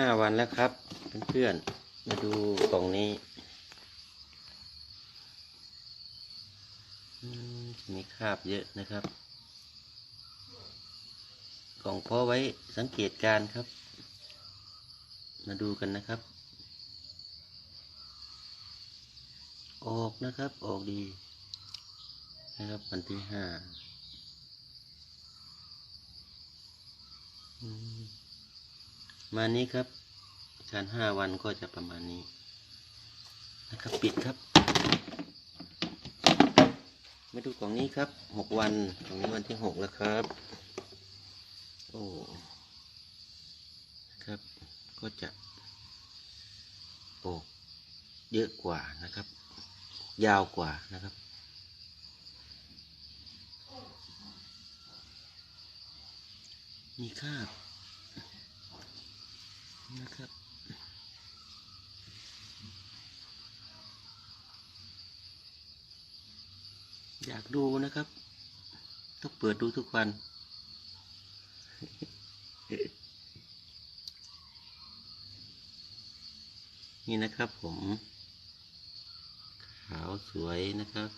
ห้าวันแล้วครับ เพื่อนๆ มาดูกล่องนี้ มีคราบเยอะนะครับ กล่องเพาะไว้สังเกตการครับ มาดูกันนะครับ ออกนะครับ ออกดีนะครับวันที่ห้าอื มานี้ครับการห้าวันก็จะประมาณนี้นะครับปิดครับ มาดูกล่องนี้ครับหกวันกล่องนี้วันที่หกแล้วครับ โอ้ครับก็จะ โอ้เยอะกว่านะครับ ยาวกว่านะครับมีคาบ นะครับอยากดูนะครับ ต้องเปิดดูทุกวัน นี่นะครับผม ขาวสวยนะครับ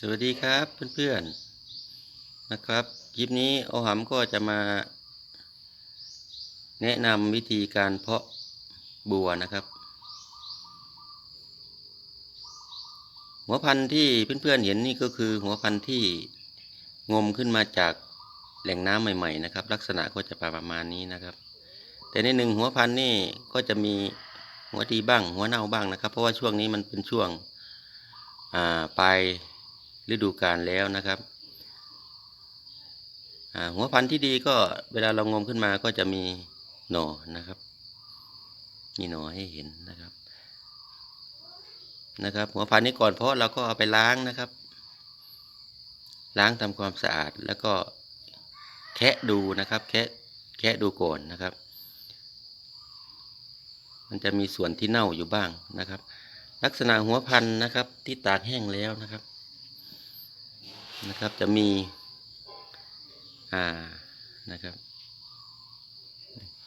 สวัสดีครับเพื่อนๆนะครับคลิปนี้โอหัมก็จะมา แนะนำวิธีการเพาะบัวนะครับ หัวพันธุ์ที่เพื่อนๆเห็นนี่ก็คือหัวพันธุ์ที่งมขึ้นมาจากแหล่งน้ำใหม่ๆนะครับ ลักษณะก็จะประมาณนี้นะครับ แต่ในหนึ่งหัวพันธุ์นี่ก็จะมีหัวดีบ้าง หัวเน่าบ้างนะครับ เพราะว่าช่วงนี้มันเป็นช่วงอ่าปลาย ฤดูกาลแล้วนะครับ หัวพันธุ์ที่ดีก็เวลาเรางมขึ้นมาก็จะมีหน่อนะครับ มีหน่อให้เห็นนะครับ นะครับ หัวพันธุ์นี้ก่อนเพราะเราก็เอาไปล้างนะครับ ล้างทำความสะอาดแล้วก็แคะดูนะครับ แคะแคะดูก่อนนะครับ มันจะมีส่วนที่เน่าอยู่บ้างนะครับ ลักษณะหัวพันธุ์นะครับที่ตากแห้งแล้วนะครับ นะครับจะมีอ่านะครับ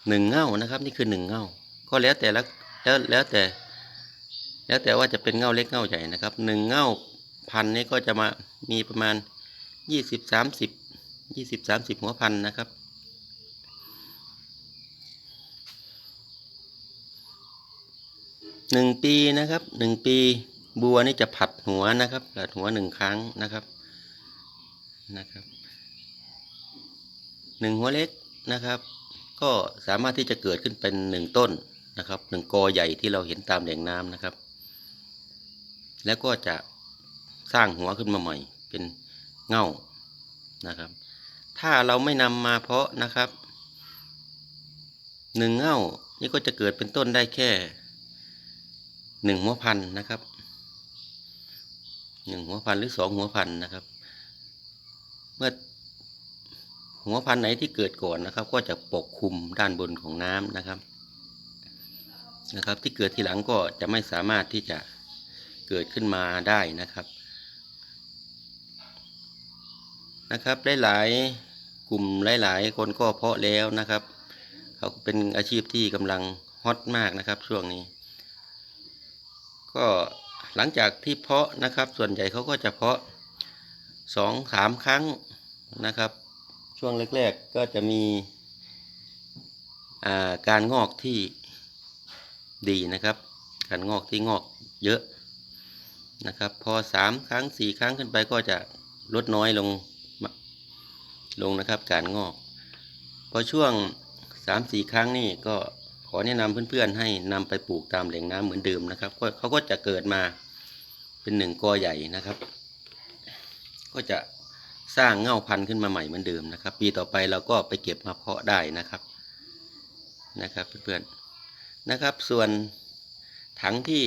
หนึ่งเง่านะครับนี่คือหนึ่งเง่าก็แล้วแต่ละแล้วแล้วแต่ แล้วแต่ว่าจะเป็นเง่าเล็กเง่าใหญ่นะครับหนึ่งเง่าพันนี้ก็จะมามีประมาณยี่สิบสามสิบยี่สิบสามสิบหัวพันนะครับหนึ่งปีนะครับหนึ่งปีบัวนี่จะผัดหัวนะครับผัดหัวหนึ่งครั้งนะครับ นะครับหนึ่งหัวเล็กนะครับ ก็สามารถที่จะเกิดขึ้นเป็นหนึ่งต้นนะครับหนึ่งกอใหญ่ที่เราเห็นตามแหล่งน้ำนะครับ แล้วก็จะสร้างหัวขึ้นมาใหม่เป็นเง่านะครับ ถ้าเราไม่นำมาเพาะนะครับหนึ่งเง่านี่ก็จะเกิดเป็นต้นได้แค่หนึ่งหัวพันนะครับหนึ่งหัวพันหรือสองหัวพันนะครับ เมื่อหัวพันธุ์ไหนที่เกิดก่อนนะครับ ก็จะปกคลุมด้านบนของน้ำนะครับนะครับ ที่เกิดทีหลังก็จะไม่สามารถที่จะเกิดขึ้นมาได้นะครับนะครับหลายๆกลุ่มหลาย ๆ คนก็เพาะแล้วนะครับ เขาเป็นอาชีพที่กำลังฮอตมากนะครับช่วงนี้ ก็หลังจากที่เพาะนะครับ ส่วนใหญ่เขาก็จะเพาะสองสามครั้ง นะครับ ช่วงแรกๆก็จะมีาการงอกที่ดีนะครับ การงอกที่งอกเยอะนะครับ พอสามครั้งสี่ครั้งขึ้นไปก็จะลดน้อยลงลงนะครับ การงอก พอช่วงสามสี่ครั้งนี่ก็ขอแนะนำเพื่อนๆให้นำไปปลูกตามแหล่งน้ำเหมือนเดิมนะครับก็เขาก็จะเกิดมาเป็นหนึ่งกอใหญ่นะครับ ก็จะ สร้างเง่าพันธุ์ขึ้นมาใหม่เหมือนเดิมนะครับ ปีต่อไปเราก็ไปเก็บมาเพาะได้นะครับนะครับเพื่อนๆนะครับ ส่วนถังที่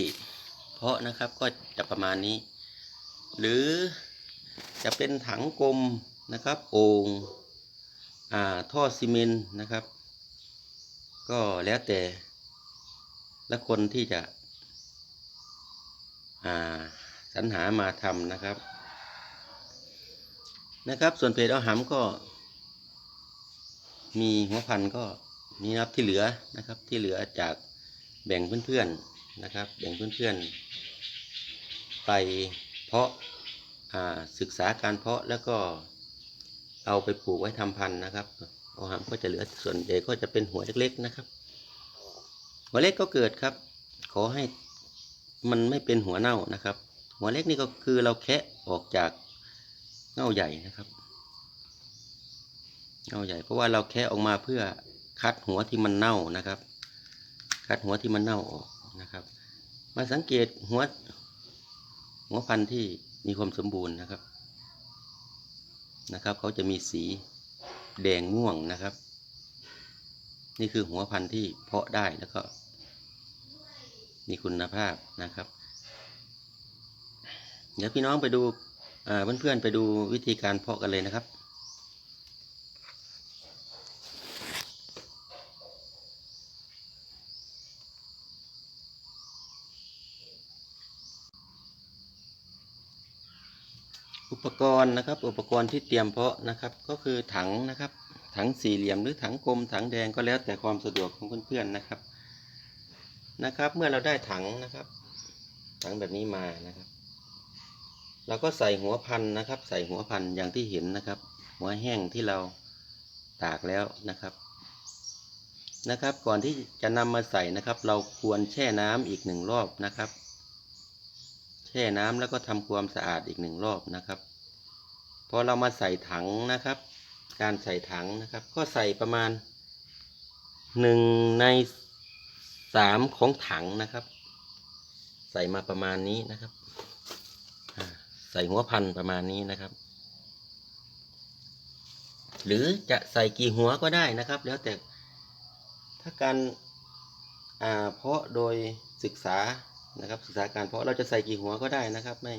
เพาะนะครับก็จะประมาณนี้ หรือจะเป็นถังกลมนะครับโอ่งอ่าท่อซีเมนต์นะครับ ก็แล้วแต่ละคนที่จะอ่าสรรหามาทำนะครับ นะครับ ส่วนเพจเอาหำก็ มีหัวพันก็มีนะครับที่เหลือนะครับที่เหลือจากแบ่งเพื่อนๆนะครับ แบ่งเพื่อนๆ ไปเพาะาศึกษาการเพาะแล้วก็เอาไปปลูกไว้ทำพันธุ์นะครับเอาหำก็จะเหลือส่วนใหญ่ก็จะเป็นหัวเล็กๆนะครับ หัวเล็กก็เกิดครับ ขอให้มันไม่เป็นหัวเน่านะครับ หัวเล็กนี่ก็คือเราแคะออกจาก เง่าใหญ่นะครับ เง่าใหญ่เพราะว่าเราแคะออกมาเพื่อคัดหัวที่มันเน่านะครับ คัดหัวที่มันเน่าออกนะครับ มาสังเกตหัวหัวพันธุ์ที่มีความสมบูรณ์นะครับ นะครับเขาจะมีสีแดงม่วงนะครับ นี่คือหัวพันธุ์ที่เพาะได้แล้วก็ มีคุณภาพนะครับ เดี๋ยวพี่น้องไปดู เพื่อนๆไปดูวิธีการเพาะกันเลยนะครับ อุปกรณ์นะครับ อุปกรณ์ที่เตรียมเพาะนะครับ ก็คือถังนะครับ ถังสี่เหลี่ยมหรือถังกลมถังแดงก็แล้วแต่ความสะดวกของเพื่อนๆนะครับนะครับ เมื่อเราได้ถังนะครับ ถังแบบนี้มานะครับ เราก็ใส่หัวพันนะครับ ใส่หัวพันอย่างที่เห็นนะครับ หัวแห้งที่เราตากแล้วนะครับนะครับ ก่อนที่จะนำมาใส่นะครับ เราควรแช่น้ำอีกหนึ่งรอบนะครับ แช่น้ำแล้วก็ทำความสะอาดอีกหนึ่งรอบนะครับพอเรามาใส่ถังนะครับ การใส่ถังนะครับ ก็ใส่ประมาณหนึ่งในสามของถังนะครับ ใส่มาประมาณนี้นะครับ ใส่หัวพันประมาณนี้นะครับ หรือจะใส่กี่หัวก็ได้นะครับ แล้วแต่ถ้าการาเพาะโดยศึกษานะครับ ศึกษาการเพาะเราจะใส่กี่หัวก็ได้นะครับ ไม่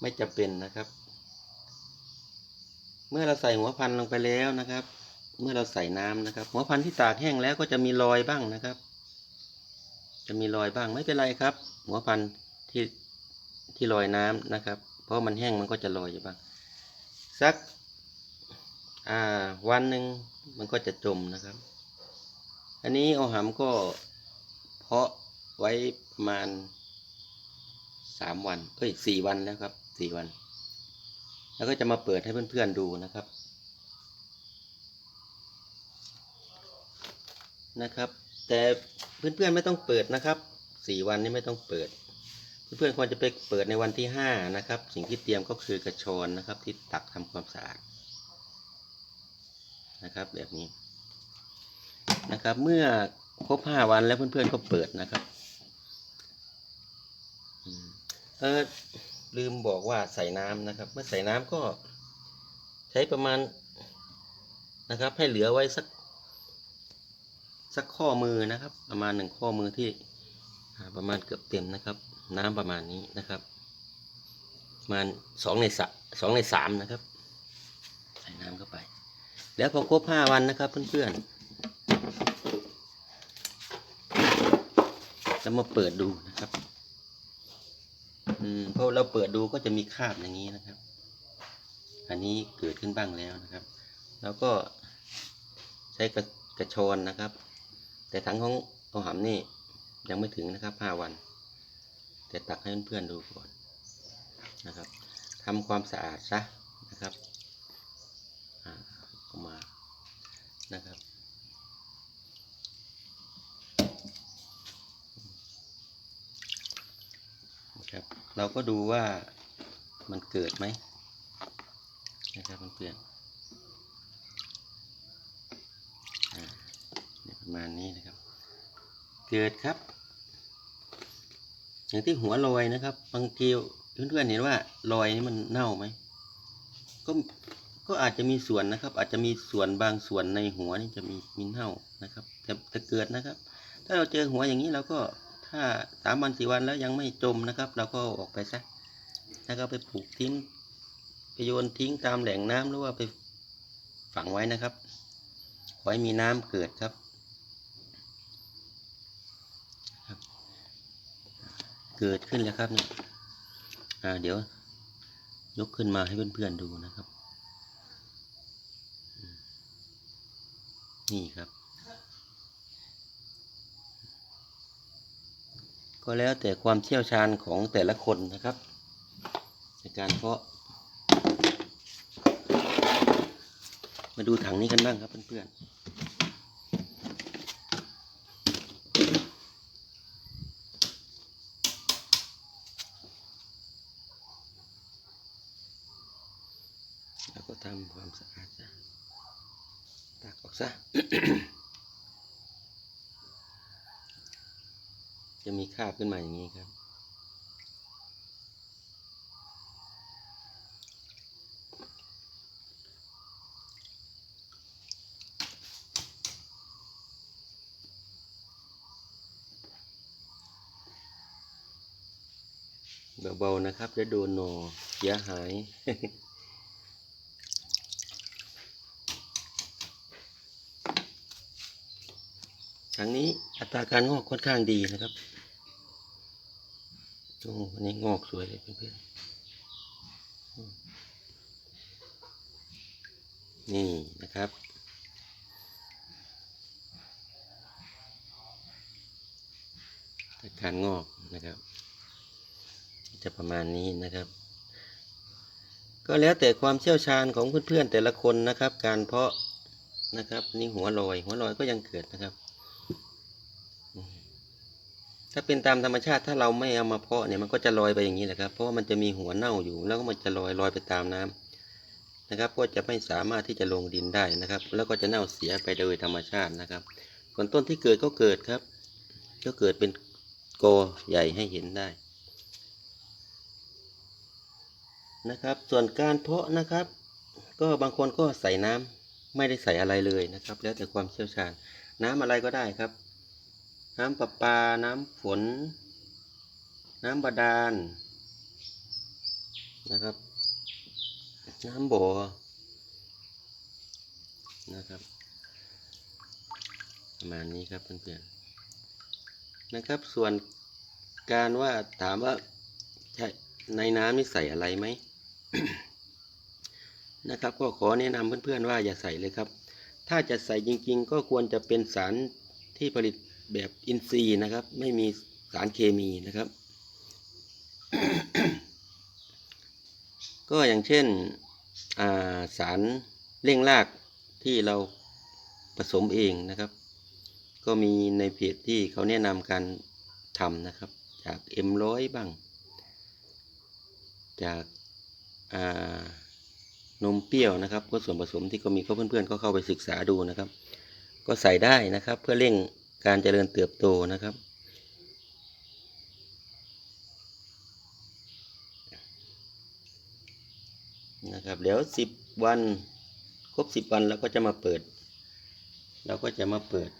ไม่จำเป็นนะครับ เมื่อเราใส่หัวพันลงไปแล้วนะครับ เมื่อเราใส่น้ำนะครับ หัวพันที่ตากแห้งแล้วก็จะมีรอยบ้างนะครับ จะมีรอยบ้างไม่เป็นไรครับ หัวพันที่ ที่ลอยน้ำนะครับ เพราะมันแห้งมันก็จะลอยอยู่บ้างสักวันหนึ่งมันก็จะจมนะครับ อันนี้เอาหำก็เพาะไว้ประมาณสามวันเอ้ยสี่วันแล้วครับสี่วัน แล้วก็จะมาเปิดให้เพื่อนๆดูนะครับนะครับ แต่เพื่อนๆไม่ต้องเปิดนะครับสี่วันนี้ไม่ต้องเปิด เพื่อนๆควรจะไปเปิดในวันที่ห้านะครับ สิ่งที่เตรียมก็คือกระชอนนะครับ ที่ตักทำความสะอาดนะครับ แบบนี้นะครับ เมื่อครบห้าวันแล้วเพื่อนๆก็เปิดนะครับเออลืมบอกว่าใส่น้ำนะครับ เมื่อใส่น้ำก็ใช้ประมาณนะครับ ให้เหลือไว้สักสักข้อมือนะครับ ประมาณหนึ่งข้อมือที่ ประมาณเกือบเต็มนะครับ น้ำประมาณนี้นะครับประมาณสองในสสองในสามนะครับ ใส่น้ำเข้าไป แล้วพอครบห้าวันนะครับ เพื่อนๆแล้วมาเปิดดูนะครับอืมพอเราเปิดดูก็จะมีคราบอย่างนี้นะครับ อันนี้เกิดขึ้นบ้างแล้วนะครับ แล้วก็ใช้กระกระชอนนะครับ แต่ถังของเอาหำนี่ ยังไม่ถึงนะครับห้าวัน แต่ตักให้เพื่อนๆดูก่อนนะครับทำความสะอาดซะนะครับอ่าอกมานะครับนะครับ เราก็ดูว่ามันเกิดไหมนะครับเพื่อนๆอ่าเนี่ยประมาณนี้นะครับ เกิดครับ อย่างที่หัวลอยนะครับ บางทีเพื่อนๆเห็นว่ารอยนี้มันเน่าไหมก็ก็อาจจะมีส่วนนะครับ อาจจะมีส่วนบางส่วนในหัวนี่จะมีมีเน่านะครับแต่แต่เกิดนะครับ ถ้าเราเจอหัวอย่างนี้เราก็ถ้าสามวันสี่วันแล้วยังไม่จมนะครับ เราก็ออกไปซะแล้วก็ไปปลูกทิ้งไปโยนทิ้งตามแหล่งน้ำหรือว่าไปฝังไว้นะครับขอให้มีน้ำเกิดครับ เกิดขึ้นแล้วครับเนี่ยอ่าเดี๋ยวยกขึ้นมาให้เพื่อนๆดูนะครับ นี่ครับ ก็แล้วแต่ความเชี่ยวชาญของแต่ละคนนะครับ ในการเพาะ มาดูถังนี้กันบ้างครับเพื่อนๆ แล้วก็ทำความสะอาดซะตักออกซะ จะมีคราบขึ้นมาอย่างนี้ครับ เบาๆนะครับจะโดนหนอเสียหาย ทางนี้อัตราการงอกค่อนข้างดีนะครับโอ้วันนี้งอกสวยเลยเพื่อนๆนี่นะครับ การงอกนะครับ จะประมาณนี้นะครับ ก็แล้วแต่ความเชี่ยวชาญของเพื่อนๆแต่ละคนนะครับ การเพาะนะครับ นี่หัวลอย หัวลอยก็ยังเกิดนะครับ ถ้าเป็นตามธรรมชาติถ้าเราไม่เอามาเพาะเนี่ยมันก็จะลอยไปอย่างนี้แหละครับ เพราะว่ามันจะมีหัวเน่าอยู่ แล้วก็มันจะลอยลอยไปตามน้ำนะครับ ก็จะไม่สามารถที่จะลงดินได้นะครับ แล้วก็จะเน่าเสียไปโดยธรรมชาตินะครับส่วนต้นที่เกิดก็เกิดครับ ก็เกิดเป็นโกอใหญ่ให้เห็นได้นะครับ ส่วนการเพาะนะครับ ก็บางคนก็ใส่น้ำไม่ได้ใส่อะไรเลยนะครับ แล้วแต่ความเชี่ยวชาญน้ำอะไรก็ได้ครับ น้ำประปา น้ำฝน น้ำบาดาลนะครับ น้ำบ่อนะครับประมาณนี้ครับเพื่อนๆนะครับ ส่วนการว่าถามว่าใช่ในน้ำนี่ใส่อะไรไหมนะครับ ก็ขอแนะนำเพื่อนๆว่าอย่าใส่เลยครับ ถ้าจะใส่จริง ๆ ก็ควรจะเป็นสารที่ผลิต แบบอินทรีย์นะครับ ไม่มีสารเคมีนะครับ ก็อย่างเช่นาสารเร่งรากที่เราผสมเองนะครับ ก็มีในเพจที่เขาแนะนำการทำนะครับ จาก M100 บ้าง จากานมเปรี้ยวนะครับ ก็ส่วนผสมที่ก็มีก็เพื่อนๆก็เข้าไปศึกษาดูนะครับ ก็ใส่ได้นะครับเพื่อเร่ง การเจริญเติบโตนะครับ นะครับเดี๋ยวสิบวัน ครบสิบวันเราก็จะมาเปิด เราก็จะมาเปิด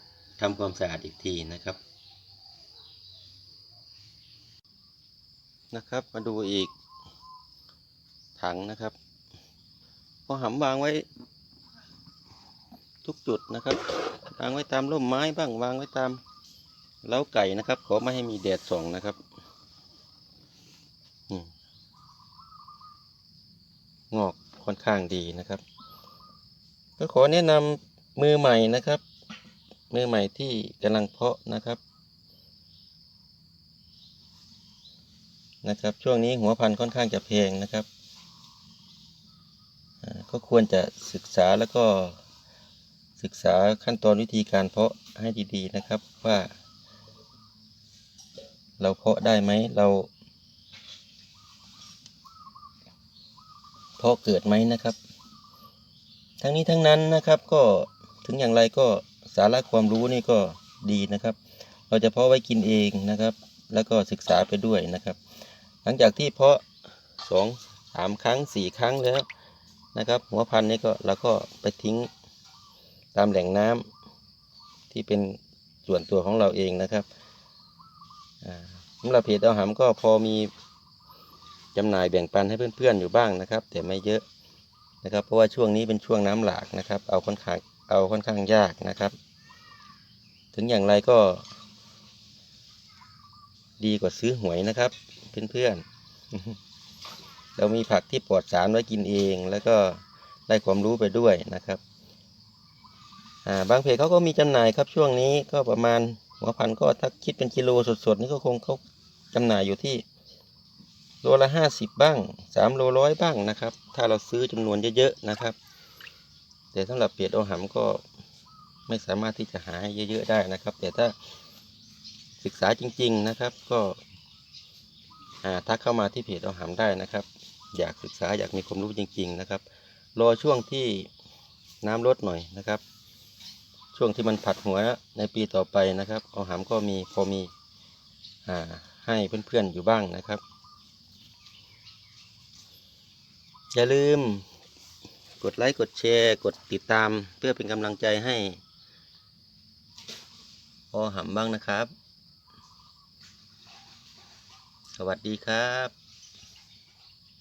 ทำความสะอาดอีกทีนะครับนะครับมาดูอีกถังนะครับพอหำวางไว้ทุกจุดนะครับ วางไว้ตามร่มไม้บ้างวางไว้ตามเล้าไก่นะครับ ขอไม่ให้มีแดดส่องนะครับงอกค่อนข้างดีนะครับ ก็ขอแนะนำมือใหม่นะครับ มือใหม่ที่กำลังเพาะนะครับนะครับ ช่วงนี้หัวพันธุ์ค่อนข้างจะแพงนะครับก็ควรจะศึกษาแล้วก็ ศึกษาขั้นตอนวิธีการเพาะให้ดีๆนะครับว่า เราเพาะได้ไหมเรา เพาะเกิดไหมนะครับ ทั้งนี้ทั้งนั้นนะครับก็ถึงอย่างไรก็สาระความรู้นี่ก็ดีนะครับ เราจะเพาะไว้กินเองนะครับ แล้วก็ศึกษาไปด้วยนะครับ หลังจากที่เพาะสองสามครั้งสี่ครั้งแล้วนะครับ หัวพันธุ์นี่ก็เราก็ไปทิ้ง ตามแหล่งน้ำที่เป็นส่วนตัวของเราเองนะครับสำหรับเพจเอาหำก็พอมีจำหน่ายแบ่งปันให้เพื่อนๆอยู่บ้างนะครับ แต่ไม่เยอะนะครับ เพราะว่าช่วงนี้เป็นช่วงน้ำหลากนะครับ เอาค่อนข้างเอาค่อนข้างยากนะครับ ถึงอย่างไรก็ ดีกว่าซื้อหวยนะครับเพื่อนๆเรามีผักที่ปลอดสารไว้กินเอง แล้วก็ได้ความรู้ไปด้วยนะครับ อ่าบางเพจเขาก็มีจำหน่ายครับช่วงนี้ก็ประมาณหัวพันก็ถ้าคิดเป็นกิโลสดๆนี่ก็คงเขาจำหน่ายอยู่ที่โลละห้าสิบบ้างสามโลร้อยบ้างนะครับ ถ้าเราซื้อจำนวนเยอะๆนะครับ แต่สำหรับเปียดโอหำก็ไม่สามารถที่จะหาให้เยอะๆได้นะครับ แต่ถ้าศึกษาจริง ๆนะครับก็อ่าทักเข้ามาที่เพจโอหำได้นะครับ อยากศึกษาอยากมีความรู้จริง ๆ นะครับ รอช่วงที่น้ำลดหน่อยนะครับ ช่วงที่มันผัดหัวในปีต่อไปนะครับโอหำก็มีพอมีอ่าให้เพื่อนๆอยู่บ้างนะครับ อย่าลืมกดไลค์กดแชร์กดติดตามเพื่อเป็นกำลังใจให้อหำบ้างนะครับ สวัสดีครับ